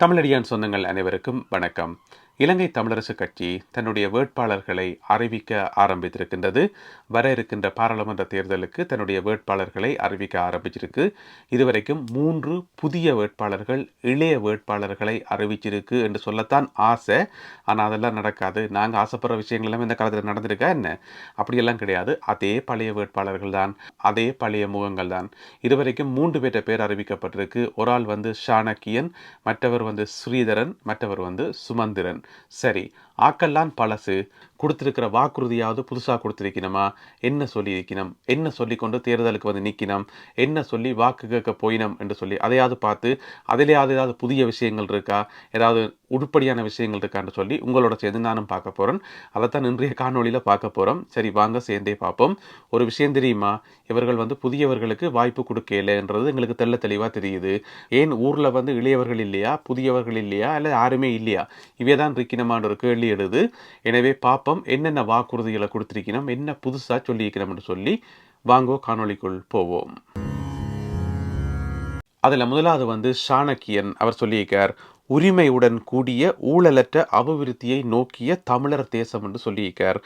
தமிழடியான் சொந்தங்கள் அனைவருக்கும் வணக்கம். இலங்கை தமிழரசு கட்சி தன்னுடைய வேட்பாளர்களை அறிவிக்க ஆரம்பித்திருக்கின்றது. வர இருக்கின்ற பாராளுமன்ற தேர்தலுக்கு தன்னுடைய வேட்பாளர்களை அறிவிக்க ஆரம்பிச்சிருக்கு. இதுவரைக்கும் மூன்று புதிய வேட்பாளர்கள் இளைய வேட்பாளர்களை அறிவிச்சிருக்கு என்று சொல்லத்தான் ஆசை. ஆனால் அதெல்லாம் நடக்காது. நாங்கள் ஆசைப்படுற விஷயங்கள் எல்லாம் இந்த காலத்தில் நடந்திருக்கா என்ன? அப்படியெல்லாம் கிடையாது. அதே பழைய வேட்பாளர்கள் தான். அதே பழைய முகங்கள் தான். இதுவரைக்கும் மூன்று பேர்ட்ட பேர் அறிவிக்கப்பட்டிருக்கு. ஒரு ஆள் வந்து ஷானக்கியன் மற்றவர் வந்து ஸ்ரீதரன் மற்றவர் வந்து சுமந்திரன். சரி ஆக்கெல்லாம் பழசு. கொடுத்துருக்கிற வாக்குறுதியாவது புதுசாக கொடுத்துருக்கணுமா? என்ன சொல்லியிருக்கணும்? என்ன சொல்லி கொண்டு தேர்தலுக்கு வந்து நிற்கணும்? என்ன சொல்லி வாக்கு கேட்க போயினம் என்று சொல்லி அதையாவது பார்த்து அதிலேயாவது ஏதாவது புதிய விஷயங்கள் இருக்கா? ஏதாவது உருப்படியான விஷயங்கள் இருக்கான்னு சொல்லி உங்களோட சேர்ந்து நானும் பார்க்க போகிறேன் அதைத்தான் இன்றைய காணொளியில் பார்க்க போகிறோம் சரி வாங்க சேர்ந்தே பார்ப்போம். ஒரு விஷயம் தெரியுமா? இவர்கள் வந்து புதியவர்களுக்கு வாய்ப்பு கொடுக்கலன்றது எங்களுக்கு தெல்ல தெளிவாக தெரியுது. ஏன் ஊரில் வந்து இளையவர்கள் இல்லையா? புதியவர்கள் இல்லையா? இல்லை யாருமே இல்லையா? இவே தான் இருக்கணுமான ஒரு கேள்வி எழுது எனவே பாப்பம் என்னென்ன வாக்குறுதிகளை கொடுத்துருக்கணும் என்ன புதுசாக சொல்லியிருக்கிறோம்னு சொல்லி வாங்கோ காணொலிக்குள் போவோம். அதில் முதலாவது வந்து சாணக்கியன் அவர் சொல்லியிருக்கார் உரிமையுடன் கூடிய ஊழலற்ற அபிவிருத்தியை நோக்கிய தமிழர் தேசம் என்று சொல்லியிருக்கார்.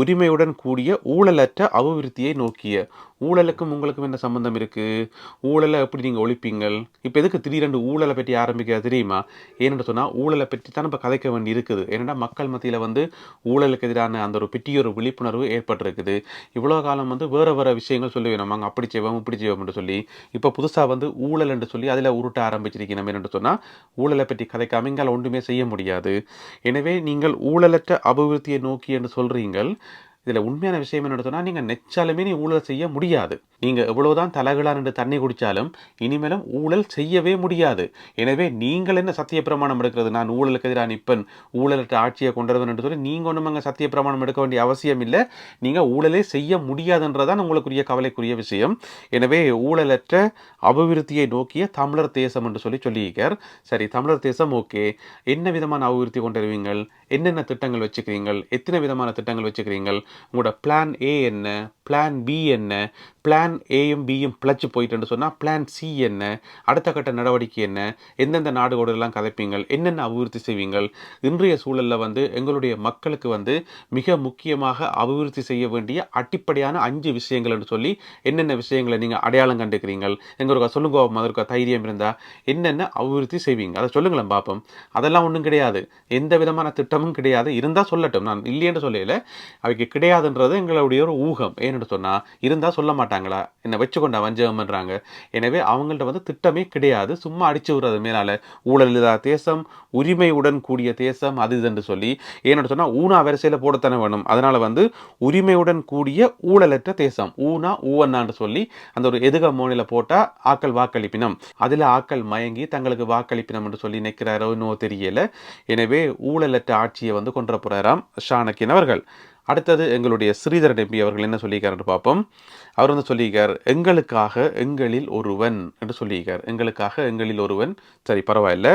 உரிமையுடன் கூடிய ஊழலற்ற அபிவிருத்தியை நோக்கிய ஊழலுக்கும் உங்களுக்கும் என்ன சம்மந்தம் இருக்குது ஊழலை எப்படி நீங்கள் ஒழிப்பீங்கள்? இப்போ எதுக்கு திடீரெண்டு ஊழலை பற்றி ஆரம்பிக்கிறது தெரியுமா? ஏன்னு சொன்னால் ஊழலை பற்றி தான் நம்ம கதைக்க வேண்டி இருக்குது. ஏன்னா மக்கள் மத்தியில் வந்து ஊழலுக்கு எதிரான அந்த ஒரு பெட்டிய ஒரு விழிப்புணர்வு ஏற்பட்டிருக்குது. இவ்வளோ காலம் வந்து வேறு வேறு விஷயங்கள் சொல்லி வேணும். நாங்கள் அப்படி செய்வோம் இப்படி செய்வோம் சொல்லி. இப்போ புதுசாக வந்து ஊழல் என்று சொல்லி அதில் உருட்ட ஆரம்பிச்சிருக்கணும் என்று சொன்னால் ஊழலை பற்றி கதைக்காம எங்களால் ஒன்றுமே செய்ய முடியாது. எனவே நீங்கள் ஊழலற்ற அபிவிருத்தியை நோக்கி என்று சொல்கிறீங்கள் இதில் உண்மையான விஷயம் என்ன சொன்னால் நீங்கள் நெச்சாலுமே நீ ஊழல் செய்ய முடியாது. நீங்கள் எவ்வளோதான் தலைகளார் என்று தண்ணி குடித்தாலும் இனிமேலும் ஊழல் செய்யவே முடியாது. எனவே நீங்கள் என்ன சத்திய பிரமாணம் எடுக்கிறது? நான் ஊழலுக்கு எதிராக நிற்பன் ஊழலற்ற ஆட்சியை கொண்டுவன் என்று சொல்லி நீங்கள் ஒன்றும் அங்கே சத்திய பிரமாணம் எடுக்க வேண்டிய அவசியம் இல்லை. நீங்கள் ஊழலே செய்ய முடியாதுன்றதான் உங்களுக்குரிய கவலைக்குரிய விஷயம். எனவே ஊழலற்ற அபிவிருத்தியை நோக்கிய தமிழர் தேசம் என்று சொல்லி சொல்லியிருக்கார். சரி தமிழர் தேசம் ஓகே. என்ன விதமான அபிவிருத்தி கொண்டு வருவீங்கள் என்னென்ன திட்டங்கள் வச்சுக்கிறீங்கள்? எத்தனை விதமான திட்டங்கள் வச்சுக்கிறீங்கள்? உங்களோட பிளான் ஏ என்ன? பிளான் பி என்ன? பிளான் ஏயும் பியும் பிளச்சு போயிட்டுன்னு சொன்னால் பிளான் சி என்ன? அடுத்த கட்ட நடவடிக்கை என்ன? எந்தெந்த நாடுகளோடெல்லாம் கதைப்பீங்கள்? என்னென்ன அபிவிருத்தி செய்வீங்கள்? இன்றைய சூழலில் வந்து எங்களுடைய மக்களுக்கு வந்து மிக முக்கியமாக அபிவிருத்தி செய்ய வேண்டிய அடிப்படையான அஞ்சு விஷயங்கள்னு சொல்லி என்னென்ன விஷயங்களை நீங்கள் அடையாளம் கண்டுக்கிறீங்கள்? எங்களுக்கு சொல்லுங்க மதற்கு தைரியம் இருந்தால் என்னென்ன அபிவிருத்தி செய்வீங்க? அதை சொல்லுங்களேன் பார்ப்போம் அதெல்லாம் ஒன்றும் கிடையாது. எந்த விதமான திட்டமும் கிடையாது. இருந்தால் சொல்லட்டும். நான் இல்லையென்று சொல்லல. அவைக்கு கிடையாதுன்றது எங்களுடைய ஒரு ஊகம். ஏன்னு சொன்னால் இருந்தால் சொல்ல மாட்டேன். மாட்டாங்களா? என்னை வச்சுக்கொண்டா வஞ்சகம் பண்ணுறாங்க எனவே அவங்கள்ட்ட வந்து திட்டமே கிடையாது. சும்மா அடிச்சு விடுறது மேலால. ஊழல் தேசம் உரிமையுடன் கூடிய தேசம் அது இதுன்னு சொல்லி. ஏன்னு சொன்னால் ஊனா வரிசையில் போடத்தானே வேணும். அதனால் வந்து உரிமையுடன் கூடிய ஊழலற்ற தேசம். ஊனா ஊவன்னான்னு சொல்லி அந்த ஒரு எதுக மோனில் போட்டால் ஆக்கள் வாக்களிப்பினம். அதில் ஆக்கள் மயங்கி தங்களுக்கு வாக்களிப்பினம் என்று சொல்லி நினைக்கிறாரோ இன்னும் தெரியல. எனவே ஊழலற்ற ஆட்சியை வந்து கொண்டு போகிறாராம் ஷானக்கின் அவர்கள். அடுத்தது எங்களுடைய ஸ்ரீதரன் எம்பி அவர்கள் என்ன சொல்லியிருக்காருன்னு பார்ப்போம். அவர் வந்து சொல்லியிருக்கார் எங்களுக்காக எங்களில் ஒருவன் என்று சொல்லியிருக்கார். எங்களுக்காக எங்களில் ஒருவன் சரி பரவாயில்ல.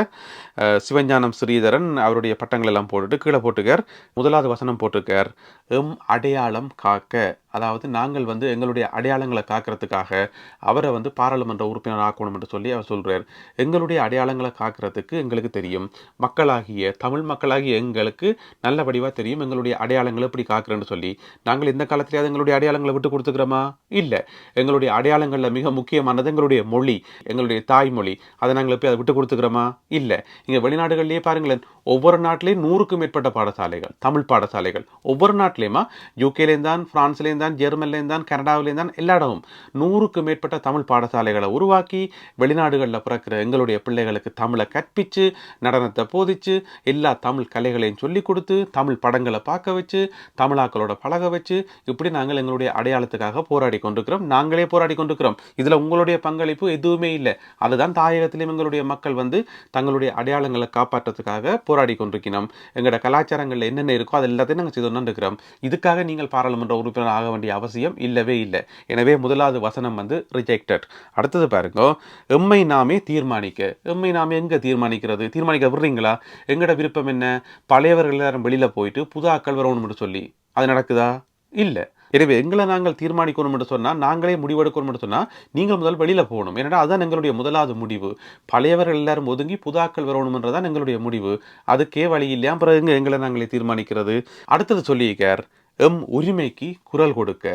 சிவஞானம் ஸ்ரீதரன் அவருடைய பட்டங்கள் எல்லாம் போட்டுட்டு கீழே போட்டுக்கார் முதலாவது வசனம் போட்டிருக்கார். எம் அடையாளம் காக்க. அதாவது நாங்கள் வந்து எங்களுடைய அடையாளங்களை காக்கிறதுக்காக அவரை வந்து பாராளுமன்ற உறுப்பினர் ஆக்கணும் என்று சொல்லி அவர் சொல்கிறார் எங்களுடைய அடையாளங்களை காக்கிறதுக்கு எங்களுக்கு தெரியும். மக்களாகிய தமிழ் மக்களாகிய எங்களுக்கு நல்ல வடிவாக தெரியும். எங்களுடைய அடையாளங்களை எப்படி காக்கிறேன்னு சொல்லி. நாங்கள் இந்த காலத்திலேயாவது எங்களுடைய அடையாளங்களை விட்டு கொடுத்துக்கிறோமா? இல்லை. எங்களுடைய அடையாளங்களில் மிக முக்கியமானது எங்களுடைய மொழி எங்களுடைய தாய்மொழி. அதை நாங்கள் எப்படி அதை விட்டு கொடுத்துக்கிறோமா? இல்லை. இங்கே வெளிநாடுகள்லேயே பாருங்களேன் ஒவ்வொரு நாட்டிலையும் நூறுக்கும் மேற்பட்ட பாடசாலைகள் தமிழ் பாடசாலைகள். ஒவ்வொரு நாட்டிலேயுமா? யூகேலேயும் தான் ஃப்ரான்ஸ்லேயும் தான் ஜெர்மன்லேயும் தான் கனடாவிலேருந்து தான் எல்லா இடமும் நூறுக்கு மேற்பட்ட தமிழ் பாடசாலைகளை உருவாக்கி வெளிநாடுகளில் பிறக்கிற எங்களுடைய பிள்ளைகளுக்கு தமிழை கற்பித்து நடனத்தை போதிச்சு எல்லா தமிழ் கலைகளையும் சொல்லி கொடுத்து தமிழ் படங்களை பார்க்க வச்சு தமிழாக்களோட பழக வச்சு இப்படி நாங்கள் எங்களுடைய அடையாளத்துக்காக போராடி கொண்டிருக்கிறோம். நாங்களே போராடி கொண்டிருக்கிறோம். இதில் உங்களுடைய பங்களிப்பு எதுவுமே இல்லை. அதுதான் தாயகத்திலும் எங்களுடைய மக்கள் வந்து தங்களுடைய அடையாளங்களை காப்பாற்றுறதுக்காக போராடி கொண்டிருக்கிறோம். எங்களோட கலாச்சாரங்களில் என்னென்ன இருக்கோ அது எல்லாத்தையும் நாங்கள் செய்து இருக்கிறோம் இதுக்காக நீங்கள் பாராளுமன்ற உறுப்பினர் ஆக வேண்டிய அவசியம் இல்லவே இல்லை. எனவே முதலாவது வசனம் வந்து ரிஜெக்டட் அடுத்தது பாருங்க எம்மை நாமே தீர்மானிக்க எம்மை நாமே எங்கே தீர்மானிக்கிறது? தீர்மானிக்க விடுறீங்களா? எங்களோட விருப்பம் என்ன? பழையவர்கள் எல்லாரும் வெளியில் போயிட்டு புது ஆக்கள் வரணும்னு சொல்லி. அது நடக்குதா? இல்லை. எனவே எங்களை நாங்கள் தீர்மானிக்கணும் என்று சொன்னால் நாங்களே முடிவெடுக்கணும் என்று சொன்னால் நீங்கள் முதல் வெளியில் போகணும். ஏன்னா அதுதான் எங்களுடைய முதலாவது முடிவு. பழையவர்கள் எல்லாரும் ஒதுங்கி புதாக்கள் வரணும்ன்றதான் எங்களுடைய முடிவு. அதுக்கே வழி இல்லையா பிறகு எங்களை நாங்களே தீர்மானிக்கிறது? அடுத்தது சொல்லியிருக்கார் எம் உரிமைக்கு குரல் கொடுக்க.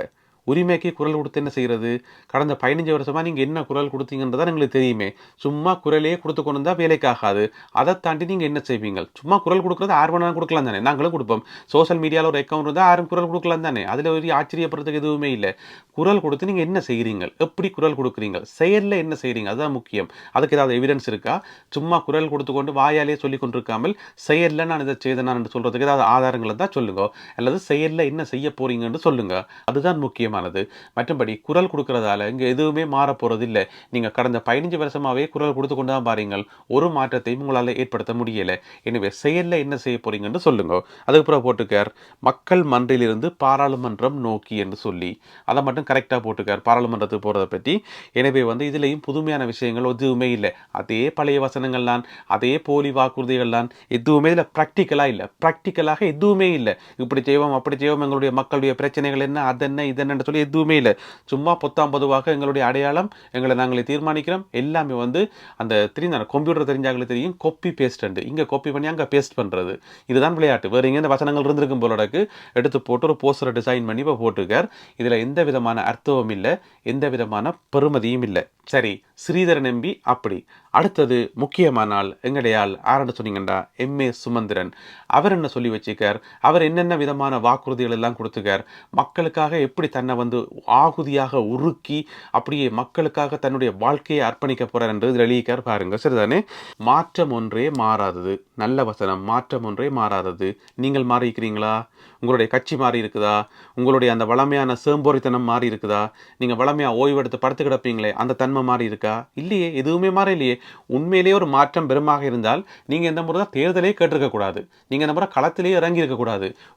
உரிமைக்கு குரல் கொடுத்து என்ன செய்கிறது கடந்த பதினஞ்சு வருஷமாக நீங்கள் என்ன குரல் கொடுத்தீங்கன்றதான் எங்களுக்கு தெரியுமே. சும்மா குரலே கொடுத்து கொண்டு வந்தால் வேலைக்காகாது. அதை தாண்டி நீங்கள் என்ன செய்வீங்க? சும்மா குரல் கொடுக்குறது யார் வேணாலும் கொடுக்கலாம் தானே? நாங்களும் கொடுப்போம். சோஷியல் மீடியாவில் ஒரு அக்கௌண்ட் இருந்தால் யாரும் குரல் கொடுக்கலாம் தானே? அதில் ஒரு ஆச்சரியப்படுறதுக்கு எதுவுமே இல்லை. குரல் கொடுத்து நீங்கள் என்ன செய்கிறீங்க எப்படி குரல் கொடுக்குறீங்க? செயலில் என்ன செய்கிறீங்க அதுதான் முக்கியம். அதுக்கு ஏதாவது எவிடன்ஸ் இருக்கா? சும்மா குரல் கொடுத்து கொண்டு வாயாலே சொல்லி கொண்டிருக்காமல் செயலில் நான் இதை செய்தேன் சொல்கிறதுக்கு ஏதாவது ஆதாரங்களை தான் சொல்லுங்க. அல்லது செயலில் என்ன செய்ய போகிறீங்கன்னு சொல்லுங்கள் அதுதான் முக்கியமாக முக்கியமானது மற்றபடி குரல் கொடுக்கறதால இங்கே எதுவுமே மாற போறது இல்லை நீங்கள் கடந்த பதினஞ்சு வருஷமாகவே குரல் கொடுத்து கொண்டு தான் பாருங்கள் ஒரு மாற்றத்தையும் உங்களால் ஏற்படுத்த முடியலை. எனவே செயலில் என்ன செய்ய போறீங்கன்னு சொல்லுங்க. அதுக்கப்புறம் போட்டுக்கார் மக்கள் மன்றிலிருந்து பாராளுமன்றம் நோக்கி என்று சொல்லி. அதை மட்டும் கரெக்டாக போட்டுக்கார். பாராளுமன்றத்துக்கு போகிறத பற்றி எனவே வந்து இதுலேயும் புதுமையான விஷயங்கள் எதுவுமே இல்லை. அதே பழைய வசனங்கள் தான். அதே போலி வாக்குறுதிகள் தான். எதுவுமே இல்லை. ப்ராக்டிக்கலாக இல்லை. ப்ராக்டிக்கலாக எதுவுமே இல்லை. இப்படி செய்வோம் அப்படி செய்வோம். எங்களுடைய மக்களுடைய பிரச்சனைகள் என்ன அதென்ன இதென்னு சொல்லி எதுவுமே இல்லை. சும்மா பொத்தாம் பொதுவாக எங்களுடைய அடையாளம் எங்களை நாங்களே தீர்மானிக்கிறோம். எல்லாமே வந்து அந்த தெரியும் கம்ப்யூட்டர் தெரிஞ்சாங்களே தெரியும். கொப்பி பேஸ்ட் இங்கே கொப்பி பண்ணி அங்கே பேஸ்ட் பண்ணுறது இதுதான் விளையாட்டு. வேறு எங்கே இந்த வசனங்கள் இருந்திருக்கும் போலடக்கு எடுத்து போட்டு ஒரு போஸ்டரை டிசைன் பண்ணி இப்போ போட்டிருக்கார். இதில் எந்த விதமான அர்த்தமும் இல்லை. எந்த விதமான பெருமதியும் இல்லை. சரி ஸ்ரீதரன் எம்பி அப்படி. அடுத்தது முக்கியமான ஆள் எங்கடையாள் ஆரண்டு சொன்னீங்கண்டா. எம்ஏ சுமந்திரன். அவர் என்ன சொல்லி வச்சுக்கார் அவர் என்னென்ன விதமான வாக்குறுதிகள் எல்லாம் கொடுத்துக்கார் மக்களுக்காக எப்படி தன்னை வந்து ஆகுதியாக உருக்கி அப்படியே மக்களுக்காக தன்னுடைய வாழ்க்கையை அர்ப்பணிக்க போறார் என்று இதில் எழுதிக்கார் பாருங்க. சரிதானே? மாற்றம் ஒன்றே மாறாதது. நல்ல வசனம். மாற்றம் ஒன்றே மாறாதது. நீங்கள் மாறியிருக்கிறீங்களா? உங்களுடைய கட்சி மாறி இருக்குதா உங்களுடைய அந்த வளமையான சேம்போரித்தனம் மாறி இருக்குதா நீங்கள் வளமையாக ஓய்வெடுத்து படுத்து கிடப்பீங்களே அந்த தன்மை மாறி இருக்கா இல்லையே எதுவுமே மாற இல்லையே உண்மையிலேயே ஒரு மாற்றம் பெருமாக இருந்தால் நீங்கள் இந்த முறை தான் தேர்தலே கேட்டிருக்கக்கூடாது நீங்கள் இந்த முறை களத்திலேயே இறங்கி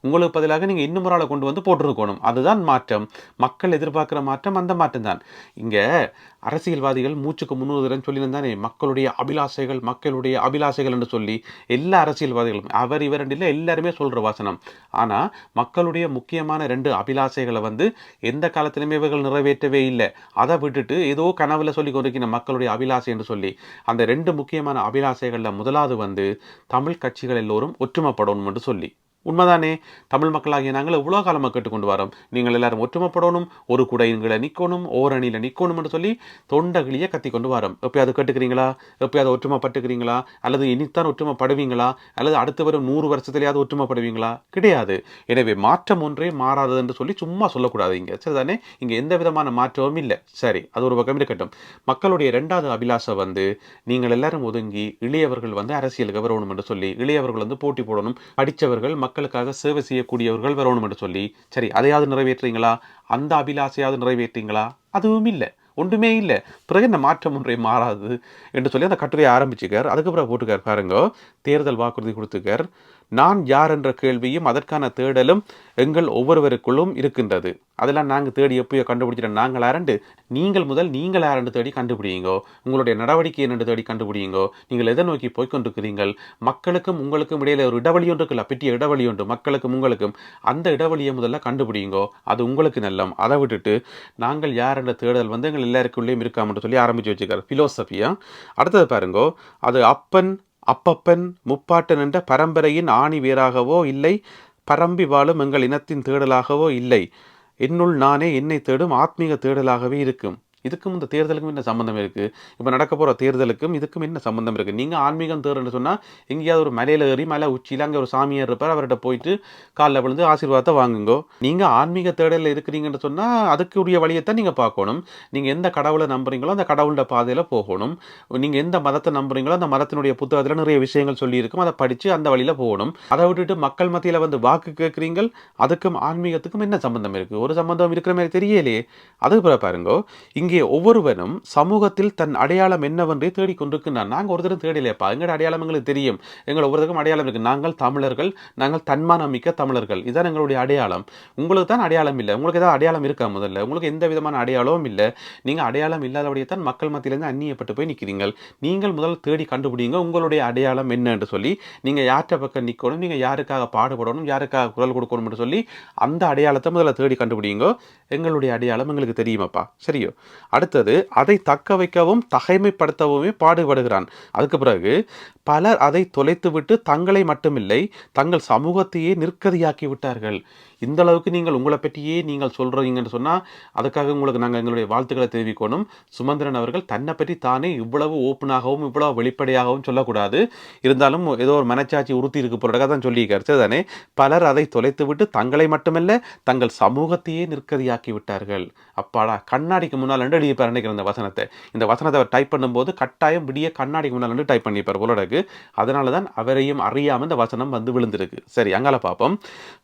உங்களுக்கு பதிலாக நீங்கள் இன்னும் ஒரு ஆளை கொண்டு வந்து போட்டிருக்கணும். அதுதான் மாற்றம். மக்கள் எதிர்பார்க்குற மாற்றம் அந்த மாற்றம் தான் இங்கே அரசியல்வாதிகள் மூச்சுக்கு முன்னுறுதுறன்னு சொல்லியிருந்தானே மக்களுடைய அபிலாசைகள் மக்களுடைய அபிலாசைகள் என்று சொல்லி எல்லா அரசியல்வாதிகளும் அவர் இவர் இல்லை எல்லாருமே சொல்கிற வாசனம். ஆனால் மக்களுடைய முக்கியமான ரெண்டு அபிலாசைகளை வந்து எந்த காலத்திலுமே இவர்கள் நிறைவேற்றவே இல்லை. அதை விட்டுட்டு ஏதோ கனவில் சொல்லி கொண்டிருக்கிற மக்களுடைய அபிலாசை என்று சொல்லி அந்த ரெண்டு முக்கியமான அபிலாசைகளில் முதலாவது வந்து தமிழ் கட்சிகள் எல்லோரும் ஒற்றுமைப்படணும் என்று சொல்லி. உண்மைதானே? தமிழ் மக்களாகிய நாங்கள் எவ்வளோ காலமாக கேட்டுக்கொண்டு வரோம்? நீங்கள் எல்லாரும் ஒற்றுமைப்படணும் ஒரு குடையின்களை நிற்கணும் ஓரணியில் நிற்கணும் என்று சொல்லி தொண்டகிளியை கத்தி கொண்டு வரோம். எப்பயாவது கேட்டுக்கிறீங்களா? எப்பயாவது ஒற்றுமைப்பட்டுக்கிறீங்களா? அல்லது இனித்தான் ஒற்றுமைப்படுவீங்களா? அல்லது அடுத்து வரும் நூறு வருஷத்துலையாவது ஒற்றுமைப்படுவீங்களா? கிடையாது. எனவே மாற்றம் ஒன்றே மாறாதது என்று சொல்லி சும்மா சொல்லக்கூடாது இங்கே. சரிதானே? இங்கே எந்த விதமான மாற்றமும் இல்லை. சரி அது ஒரு பக்கம் இருக்கட்டும். மக்களுடைய ரெண்டாவது அபிலாஷை வந்து நீங்கள் எல்லாரும் ஒதுங்கி இளையவர்கள் வந்து அரசியலுக்கு வரணும் என்று சொல்லி இளையவர்கள் வந்து போட்டி போடணும். படித்தவர்கள் மக்களுக்காக சேவை செய்யக்கூடியவர்கள் வரணும் என்று சொல்லி சரி அதையாவது நிறைவேற்றுறீங்களா? அந்த அபிலாசையாவது நிறைவேற்றீங்களா அதுவும் இல்லை. ஒன்றுமே இல்லை. பிறகு இந்த மாற்றம் ஒன்றை மாறாது என்று சொல்லி அந்த கட்டுரையை ஆரம்பிச்சுக்கார். அதுக்கப்புறம் போட்டுக்கார் பாருங்க. தேர்தல் வாக்குறுதி கொடுத்துக்கார். நான் யார் என்ற கேள்வியும் அதற்கான தேடலும் எங்கள் ஒவ்வொருவருக்குள்ளும் இருக்கின்றது. அதெல்லாம் நாங்கள் தேடி எப்பயோ கண்டுபிடிச்சிட்டோம். நாங்கள் ஆரண்டு நீங்கள் முதல் நீங்கள் ஆரண்டு தேடி கண்டுபிடிங்கோ உங்களுடைய நடவடிக்கை என்னென்று தேடி கண்டுபிடிங்கோ நீங்கள் எதை நோக்கி போய்க்கொண்டிருக்கிறீர்கள்? மக்களுக்கும் உங்களுக்கும் இடையில ஒரு இடைவெளி ஒன்று இருக்குல்ல? பெரிய இடைவெளி ஒன்று. மக்களுக்கும் உங்களுக்கும். அந்த இடைவெளியை முதல்ல கண்டுபிடிங்கோ அது உங்களுக்கு நல்லம். அதை விட்டுட்டு நாங்கள் யார் என்ற தேடல் வந்து எங்கள் எல்லாருக்குள்ளேயும் இருக்காமட்டு சொல்லி ஆரம்பிச்சு வச்சுக்கார். ஃபிலோசபியா அடுத்தது பாருங்கோ. அது அப்பன் அப்பப்பன் முப்பாட்டு நின்ற பரம்பரையின் ஆணி வேராகவோ இல்லை பரம்பி வாழும் எங்கள் இனத்தின் தேடலாகவோ இல்லை. என்னுள் நானே என்னை தேடும் ஆத்மீக தேடலாகவே இருக்கும். இதுக்கும் இந்த தேர்தலுக்கும் என்ன சம்மந்தம் இருக்குது இப்போ நடக்க போகிற தேர்தலுக்கும் இதுக்கும் என்ன சம்மந்தம் இருக்குது நீங்கள் ஆன்மீகம் தேர்ன்னு சொன்னால் எங்கேயாவது ஒரு மலையில் ஏறி மலை உச்சியில் அங்கே ஒரு சாமியார் இருப்பார் அவர்கிட்ட போயிட்டு காலில் விழுந்து ஆசீர்வாதத்தை வாங்குங்கோ. நீங்கள் ஆன்மீக தேடலில் இருக்கிறீங்கன்னு சொன்னால் அதுக்குரிய வழியைத்தான் நீங்கள் பார்க்கணும். நீங்கள் எந்த கடவுளை நம்புறீங்களோ அந்த கடவுளோட பாதையில் போகணும். நீங்கள் எந்த மதத்தை நம்புறீங்களோ அந்த மதத்தினுடைய புத்தகத்தில் நிறைய விஷயங்கள் சொல்லியிருக்கும். அதை படித்து அந்த வழியில் போகணும். அதை விட்டுட்டு மக்கள் மத்தியில் வந்து வாக்கு கேட்குறீங்கள் அதுக்கும் ஆன்மீகத்துக்கும் என்ன சம்பந்தம் இருக்குது ஒரு சம்பந்தம் இருக்கிற மாதிரி தெரியலையே. அதுக்கு பிறகு பாருங்கோ இங்கே இங்கே ஒவ்வொருவனும் சமூகத்தில் தன் அடையாளம் என்னவென்றே தேடிக்கொண்டிருக்கின்றான் நாங்கள் ஒருத்தரும் தேடலையப்பா. எங்களோட அடையாளம் எங்களுக்கு தெரியும். எங்கள் ஒவ்வொருத்தருக்கும் அடையாளம் இருக்குது நாங்கள் தமிழர்கள் நாங்கள் தன்மானமிக்க தமிழர்கள். இதுதான் எங்களுடைய அடையாளம். உங்களுக்கு தான் அடையாளம் இல்லை. உங்களுக்கு ஏதாவது அடையாளம் இருக்கா முதல்ல? உங்களுக்கு எந்த விதமான அடையாளமும் இல்லை. நீங்கள் அடையாளம் இல்லாதபடியே தான் மக்கள் மத்தியிலேருந்து அந்நியப்பட்டு போய் நிற்கிறீங்கள் நீங்கள் முதல் தேடி கண்டுபிடிங்க உங்களுடைய அடையாளம் என்ன என்று சொல்லி நீங்கள் யார்கிட்ட பக்கம் நிற்கணும் நீங்கள் யாருக்காக பாடுபடணும் யாருக்காக குரல் கொடுக்கணும்னு சொல்லி அந்த அடையாளத்தை முதல்ல தேடி கண்டுபிடிங்க. எங்களுடைய அடையாளம் எங்களுக்கு தெரியுமாப்பா. சரியோ? அடுத்தது அதை தக்க வைக்கவும் தகைமைப்படுத்தவுமே பாடுபடுகிறான். அதுக்கு பிறகு பலர் அதை தொலைத்துவிட்டு தங்களை மட்டுமில்லை தங்கள் சமூகத்தையே நிற்கதியாக்கி விட்டார்கள். இந்த அளவுக்கு நீங்கள் உங்களை பற்றியே நீங்கள் சொல்கிறீங்கன்னு சொன்னால் அதுக்காக உங்களுக்கு நாங்கள் எங்களுடைய வாழ்த்துக்களை தெரிவிக்கணும். சுமந்திரன் அவர்கள் தன்னை பற்றி தானே இவ்வளவு ஓப்பனாகவும் இவ்வளவு வெளிப்படையாகவும் சொல்லக்கூடாது. இருந்தாலும் ஏதோ ஒரு மனச்சாட்சி உறுத்தி இருக்கு பொருளாக தான் சொல்லியிருக்காரு. சரிதானே பலர் அதை தொலைத்து விட்டு தங்களை மட்டுமல்ல தங்கள் சமூகத்தையே நிற்கதியாக்கி விட்டார்கள். அப்பாடா கண்ணாடிக்கு முன்னால் ரெண்டு எழுதிப்பார் நினைக்கிற இந்த வசனத்தை. இந்த வசனத்தை அவர் டைப் பண்ணும்போது கட்டாயம் விடிய கண்ணாடிக்கு முன்னால் ரெண்டு டைப் பண்ணிப்பார் போலடக்கு அதனால தான் அவரையும் அறியாமல் இந்த வசனம் வந்து விழுந்திருக்கு. சரி அங்கால பார்ப்போம்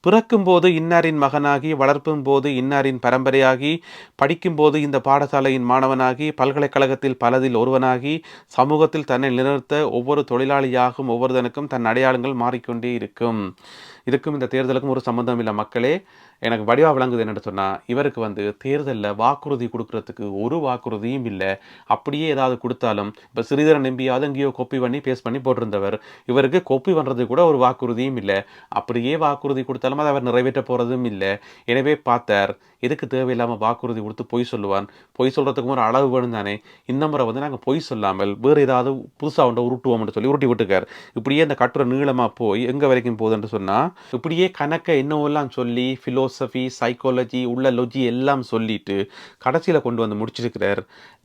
பிறக்கும் போது இன்னாரின் மகனாகி வளர்ப்பும் போது இன்னாரின் பரம்பரையாகி படிக்கும்போது இந்த பாடசாலையின் மாணவனாகி பல்கலைக்கழகத்தில் பலதில் ஒருவனாகி சமூகத்தில் தன்னை நிலநிறுத்த ஒவ்வொரு தொழிலாளியாகும் ஒவ்வொருதனுக்கும் தன் அடையாளங்கள் மாறிக்கொண்டே இருக்கும். இதுக்கும் இந்த தேர்தலுக்கும் ஒரு சம்பந்தம் இல்லை மக்களே. எனக்கு வடிவா விளங்குது என்னென்னு சொன்னால் இவருக்கு வந்து தேர்தலில் வாக்குறுதி கொடுக்குறதுக்கு ஒரு வாக்குறுதியும் இல்லை. அப்படியே ஏதாவது கொடுத்தாலும் இப்போ சிறிதரன் நம்பியாவது எங்கேயோ கொப்பி பண்ணி பேஸ் பண்ணி போட்டிருந்தவர் இவருக்கு கொப்பி பண்ணுறது கூட ஒரு வாக்குறுதியும் இல்லை. அப்படியே வாக்குறுதி கொடுத்தாலும் அதை அவர் நிறைவேற்ற போகிறதும் இல்லை. எனவே பார்த்தார் எதுக்கு தேவையில்லாமல் வாக்குறுதி கொடுத்து பொய் சொல்லுவான்? பொய் சொல்கிறதுக்கு ஒரு அளவு வேணும் தானே. இந்த முறை வந்து நாங்கள் பொய் சொல்லாமல் வேறு ஏதாவது புதுசாக ஒன்றை உருட்டுவோம்னு சொல்லி உருட்டி விட்டுக்கார். இப்படியே இந்த கட்டுரை நீளமாக போய் எங்கே வரைக்கும் போகுதுன்னு சொன்னால் இப்படியே கணக்கை என்னவெல்லாம் சொல்லி ஃபிலோ ஃபிலோசஃபி சைக்காலஜி உள்ள லொஜி எல்லாம் சொல்லிட்டு கடைசியில் கொண்டு வந்து முடிச்சிருக்கிறார்.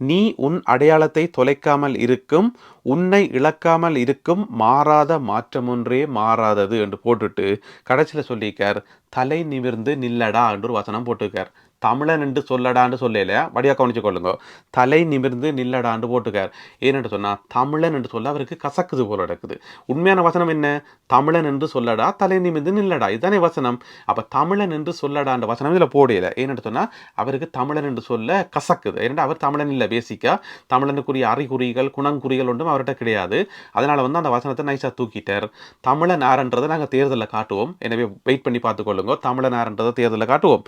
நீ உன் அடையாளத்தை தொலைக்காமல் இருக்கும் உன்னை இழக்காமல் இருக்கும் மாறாத மாற்றம் ஒன்றே மாறாதது என்று போட்டுட்டு கடைசியில் சொல்லியிருக்கார் தலை நிமிர்ந்து நில்லடா என்று ஒரு வசனம் போட்டிருக்கார். தமிழன் என்று சொல்லடான்னு சொல்லல வடியா கவனிச்சு கொள்ளுங்க. தலை நிமிர்ந்து நில்லடான்னு போட்டுக்கார். ஏனென்று சொன்னால் தமிழன் என்று சொல்ல அவருக்கு கசக்குது போல நடக்குது. உண்மையான வசனம் என்ன? தமிழன் என்று சொல்லடா தலை நிமிர்ந்து நில்லடா. இதுதானே வசனம். அப்போ தமிழன் என்று சொல்லடான்ற வசனம் இதில் போடையில ஏனென்று சொன்னால் அவருக்கு தமிழன் என்று சொல்ல கசக்குது. ஏன்னா அவர் தமிழன் இல்லை பேசிக்காக தமிழனுக்குரிய அறிகுறிகள் குணங்குறிகள் ஒன்றும் அவர்கிட்ட கிடையாது. அதனால் வந்து அந்த வசனத்தை நைஸாக தூக்கிட்டார். தமிழன் ஆரன்றதை நாங்கள் தேர்தலில் காட்டுவோம். எனவே வெயிட் பண்ணி பார்த்துக்கொள்ளுங்க தமிழன் ஆரன்றதை தேர்தலில் காட்டுவோம்.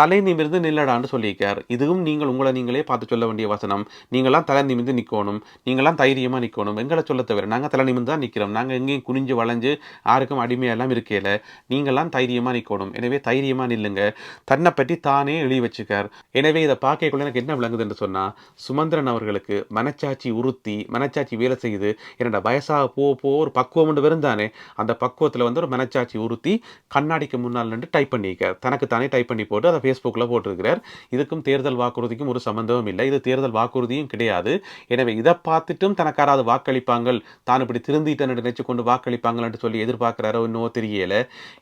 தலை நிமிர்ந்து நில்லடான்னு சொல்லியிருக்கார். இதுவும் நீங்கள் உங்களை நீங்களே பார்த்து சொல்ல வேண்டிய வசனம். நீங்களாம் தலை நிமிந்து நிற்கணும் நீங்களாம் தைரியமாக நிற்கணும் எங்களை சொல்ல தவிர நாங்கள் தலை நிமிந்து தான் நிற்கிறோம் நாங்கள் எங்கேயும் குனிஞ்சு வளைஞ்சு யாருக்கும் அடிமையெல்லாம் இருக்கையில் நீங்களாம் தைரியமாக நிற்கணும் எனவே தைரியமாக நில்லுங்க. தன்னை பற்றி தானே எழுதி வச்சுக்கார். எனவே இதை பார்க்கக்குள்ள எனக்கு என்ன விளங்குது என்று சொன்னால் சுமந்திரன் அவர்களுக்கு மனச்சாட்சி உறுத்தி மனச்சாட்சி வேலை செய்யுது என்னோட வயசாக போக போக ஒரு பக்குவம் ஒன்று வருந்தானே அந்த பக்குவத்தில் வந்து ஒரு மனச்சாட்சி உறுத்தி கண்ணாடிக்கு முன்னால் நின்று டைப் பண்ணிக்கார் தனக்கு தானே டைப் பண்ணி போட்டு அதை ஃபேஸ்புக்கில் போட்டு போட்டிருக்கிறார் இதுக்கும் தேர்தல் வாக்குறுதிக்கும் ஒரு சம்பந்தமும் இல்லை. இது தேர்தல் வாக்குறுதியும் கிடையாது. எனவே இதை பார்த்துட்டும் தனக்காராவது வாக்களிப்பாங்கள். தான் இப்படி திருந்திட்டேன் நினைச்சு கொண்டு வாக்களிப்பாங்கள்னு சொல்லி எதிர்பார்க்கிறாரோ இன்னோ தெரியல.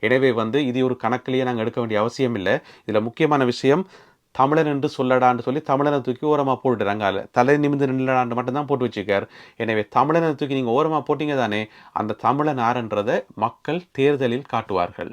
எனவே வந்து இது ஒரு கணக்கிலேயே நாங்கள் எடுக்க வேண்டிய அவசியம் இல்லை. இதில் முக்கியமான விஷயம் தமிழன் என்று சொல்லடான்னு சொல்லி தமிழனை தூக்கி ஓரமாக போட்டுறாங்க அதில் தலை நிமிந்து நில்லடான்னு மட்டும்தான் போட்டு வச்சுக்கார் எனவே தமிழனை தூக்கி நீங்கள் ஓரமாக போட்டீங்க தானே அந்த தமிழன் ஆறுன்றதை மக்கள் தேர்தலில் காட்டுவார்கள்.